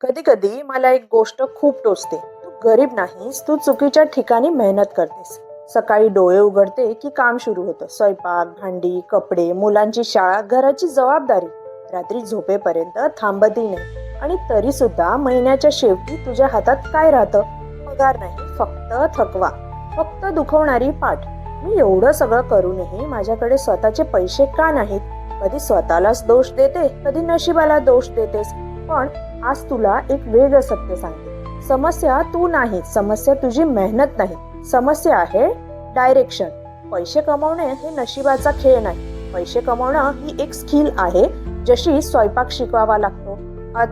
कधी कधी मला एक गोष्ट खूप टोचते. तू गरीब नाहीस तू चुकीच्या ठिकाणी मेहनत करतेस. सकाळी डोळे उघडते की काम सुरू होतं. स्वयंपाक भांडी कपडे मुलांची शाळा घराची जबाबदारी. रात्री झोपेपर्यंत थांबतही नाही. आणि तरी सुद्धा महिन्याच्या शेवटी तुझ्या हातात काय राहतं? पगार नाही फक्त थकवा. फक्त दुखवणारी पाठ. मी एवढं सगळं करूनही माझ्याकडे स्वतःचे पैसे का नाहीत? कधी स्वतःलाच दोष देते कधी नशिबाला दोष देतेस. पण आज तुला एक वेगळं सत्य सांगते. समस्या तू नाही समस्या तुझी मेहनत नाही. समस्या आहे डायरेक्शन पैसे कमवणे हे नशिबाचा खेळ नाही. पैसे कमवणं ही एक स्किल आहे जशी स्वयंपाक शिकवावा लागतो.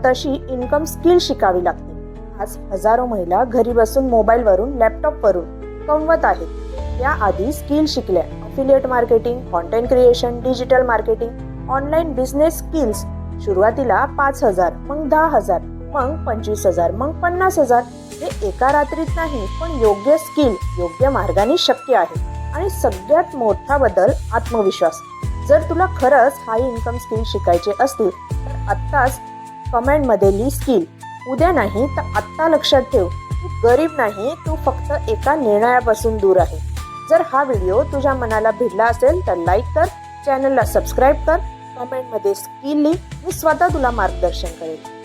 तशी इन्कम स्किल शिकावी लागते. आज हजारो महिला घरी बसून मोबाईलवरून लॅपटॉपवरून कमवत आहेत. याआधी स्किल शिकल्या. Affiliate marketing content creation digital marketing online business skills सुरुवातीला पाच हजार मग दहा हजार मग पंचवीस हजार मग पन्नास हजार. हे एका रात्रीत नाही पण योग्य स्किल योग्य मार्गाने शक्य आहे. आणि सगळ्यात मोठा बदल आत्मविश्वास. जर तुला खरंच हाय इन्कम स्किल शिकायचे असतील तर आत्ताच कमेंटमध्ये ली स्किल उद्या नाही तर आत्ता लक्षात ठेव. तू गरीब नाही तू फक्त एका निर्णयापासून दूर आहे. जर हा व्हिडिओ तुझ्या मनाला भिडला असेल तर लाईक कर. चॅनलला सबस्क्राईब कर. कमेंटमध्ये स्किल लिही मी स्वतः तुला मार्गदर्शन करेन.